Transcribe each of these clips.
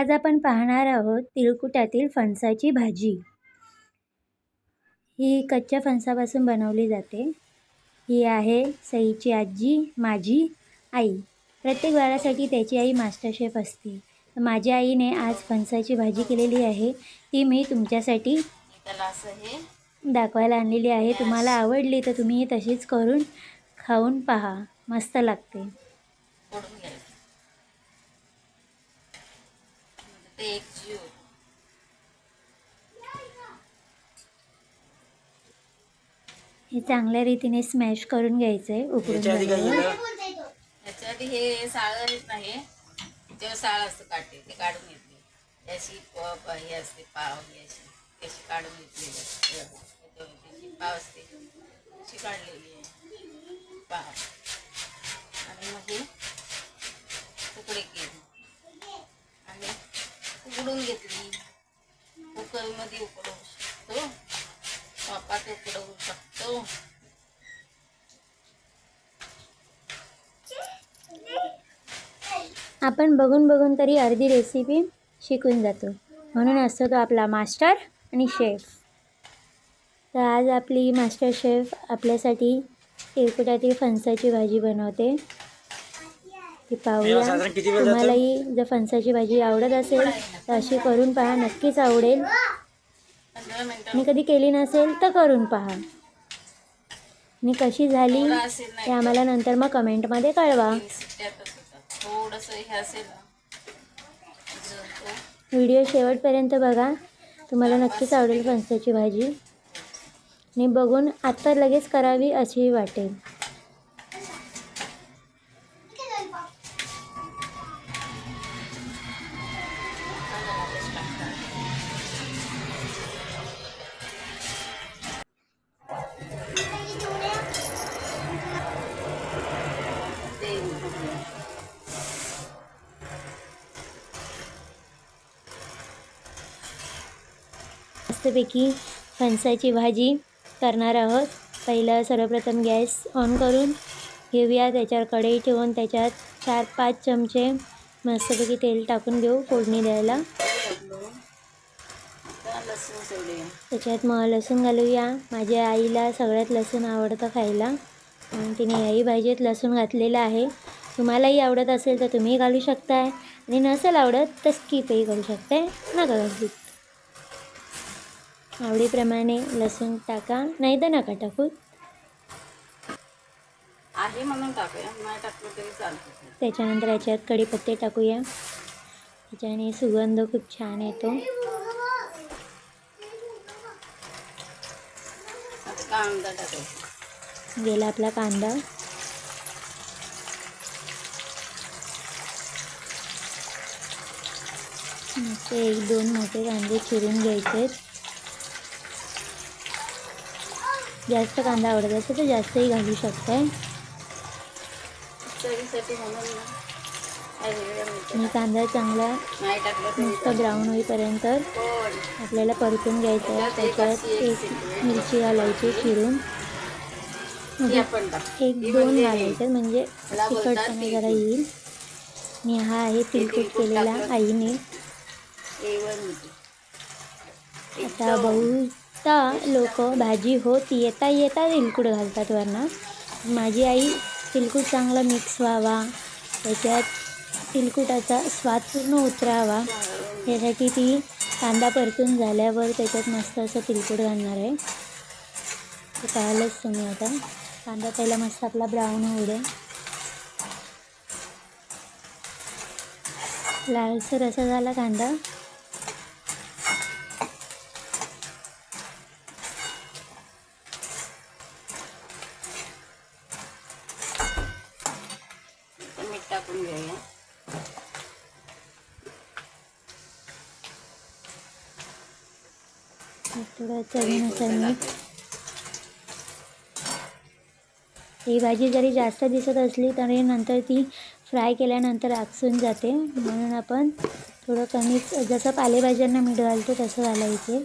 आज आपण पाहणार आहोत तिळकुटातील फणसाची भाजी. ही कच्च्या फणसापासून बनवली जाते. ही आहे सईची आजी माझी आई. प्रत्येक वारासाठी त्याची आई मास्टर शेफ असते. माझ्या आईने आज फणसाची भाजी केलेली आहे. ती मी तुमच्यासाठी दाखवायला आणलेली आहे. तुम्हाला आवडली तर तुम्ही तशीच करून खाऊन पहा. मस्त लागते फोडून घ्यायचं म्हणजे ते एक जीव हे चांगल्या रीतीने स्मॅश करून घ्यायचं आहे उकडून झाल्यावर याच्या आधी हे साळ आहेत ना हे तेव्हा साळ असतं काटे ते काढून घेतली. त्याची प- प- हे असते पाव ही अशी. त्याची काढून त्याच्यावर त्याची पाव असते. अशी काढलेली आहे. पाव. आणि मग हे तुकडे केले. उघडून घेतली. कुकरमध्ये उकडवू शकतो वापात उकडवू शकतो. आपण बघून बघून तरी अर्धी रेसिपी शिकून जातो. म्हणून असतो तो आपला मास्टर आणि शेफ तर आज आपली मास्टर शेफ आपल्यासाठी तिरकुटातील फणसाची भाजी बनवते. ती पाहूया तुम्हालाही जर फणसाची भाजी आवडत असेल तर अशी करून पहा नक्कीच आवडेल. आणि कधी केली नसेल तर करून पहा. आणि कशी झाली नाही आम्हाला नंतर मग कमेंटमध्ये कळवा. हे व्हिडिओ शेवटपर्यंत बघा. तुम्हाला नक्कीच आवडेल फणसाची भाजी. आणि बघून आत्ता लगेच करावी अशी वाटेल. मस्तपैकी फणसाची भाजी करणार आहोत. पहिलं सर्वप्रथम गॅस ऑन करून घेऊया. त्याच्यावर कढई ठेवून त्याच्यात चार पाच चमचे मस्तपैकी तेल टाकून घेऊ फोडणी द्यायला. त्याच्यात मग लसूण घालूया. माझ्या आईला सगळ्यात लसूण आवडतं खायला. आणि तिने याही भाजीत लसूण घातलेलं आहे. तुम्हालाही आवडत असेल तर तुम्ही घालू शकताय. आणि नसेल आवडत तर स्किपही करू शकताय. नका घालू. आवडीप्रमाणे लसूण टाका. नाही तर नका टाकू. आहे म्हणून टाकूया. नाही टाकलं तरी चालतं त्याच्यानंतर याच्यात कढीपत्ते टाकूया. त्याच्याने सुगंध खूप छान येतो. आता कांदा टाकायचा गेला आपला कांदा. एक दोन मोठे कांदे चिरून घ्यायचे जास्त कांदा आवडत असेल तर जास्तही घालू शकताय आणि कांदा चांगला मस्त ब्राऊन होईपर्यंत आपल्याला परतून घ्यायचं आहे. त्याच्यात एक मिरची घालायची. चिरून. एक दोन घालायचे म्हणजे तिखटपणा जरा येईल आणि हा आहे तिलकुट केलेला आईने. एवन होती आता लोक भाजी होत येता येता तिलकुट घालतात वरनं. माझी आई तिलकुट चांगला मिक्स व्हावा. त्याच्यात तिलकुटाचा स्वाद पूर्ण उतरावा. यासाठी ती कांदा परतून झाल्यावर त्याच्यात मस्त असं तिलकुट घालणार आहे. ते पाहिलंच तुम्ही आता. कांदा पहिला मस्त आपला ब्राऊन होऊ दे. लालसर असा झाला कांदा तर मीठ टाकून घेऊया थोडं चवीनुसार मीठ ही भाजी जरी जास्त दिसत असली तरी नंतर ती फ्राय केल्यानंतर आकसून जाते. म्हणून आपण थोडं कमीच जसं पालेभाज्यांना मीठ घालतो तसं घालायचे.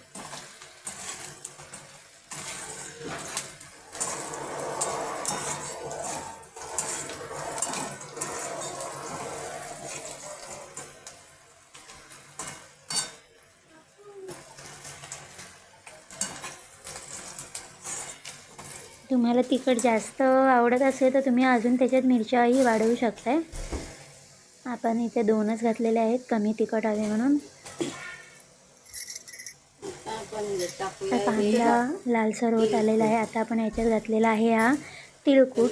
तुम्हाला तिखट जास्त आवडत असेल तर तुम्ही अजून त्याच्यात मिरच्याही वाढवू शकताय. आपण इथे दोनच घातलेले आहेत कमी तिखट हवे म्हणून. आता कांदा लालसर होत आलेला आहे. आता आपण याच्यात घातलेला आहे हा तिळकूट.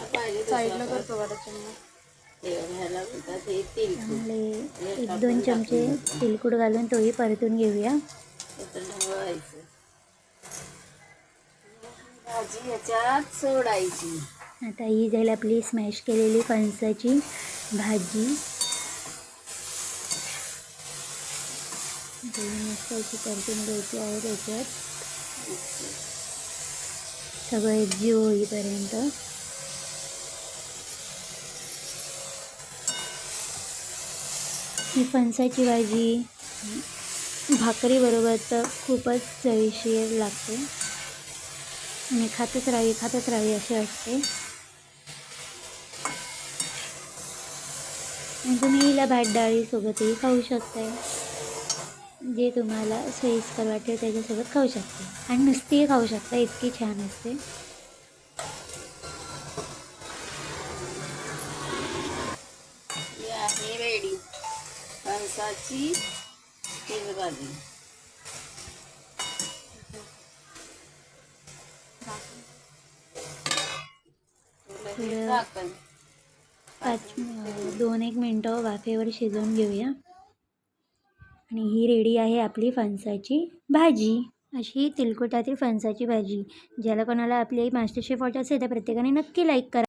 चांगले एक दोन चमचे तिळकूट घालून तोही परतून घेऊया. भाजी याच्यात सोडायची. आता ही जाईल आपली स्मॅश केलेली फणसाची भाजी. मस्त अशी परतून घ्यायची आहे त्याच्यात. सगळं एकजीव होईपर्यंत. ही फणसाची भाजी भाकरीबरोबर तर खूपच चविशीर लागते. आणि खातच राहावी खातच राहावी अशी असते. तुम्ही हिला भात डाळीसोबतही खाऊ शकताय. जे तुम्हाला सोयीस्कर वाटेल त्याच्यासोबत खाऊ शकता. आणि नुसतीही खाऊ शकता इतकी छान असते. आहे रेडी फणसाची भाजी थोडं- झाकण पाच दोन एक मिनटं वाफेवर शिजवून घेऊया. आणि ही रेडी आहे आपली फणसाची भाजी. अशी तिलकुटातील फणसाची भाजी. ज्याला कोणाला आपली मास्टर शेफ वाटत असेल तर प्रत्येकाने नक्की लाईक करा.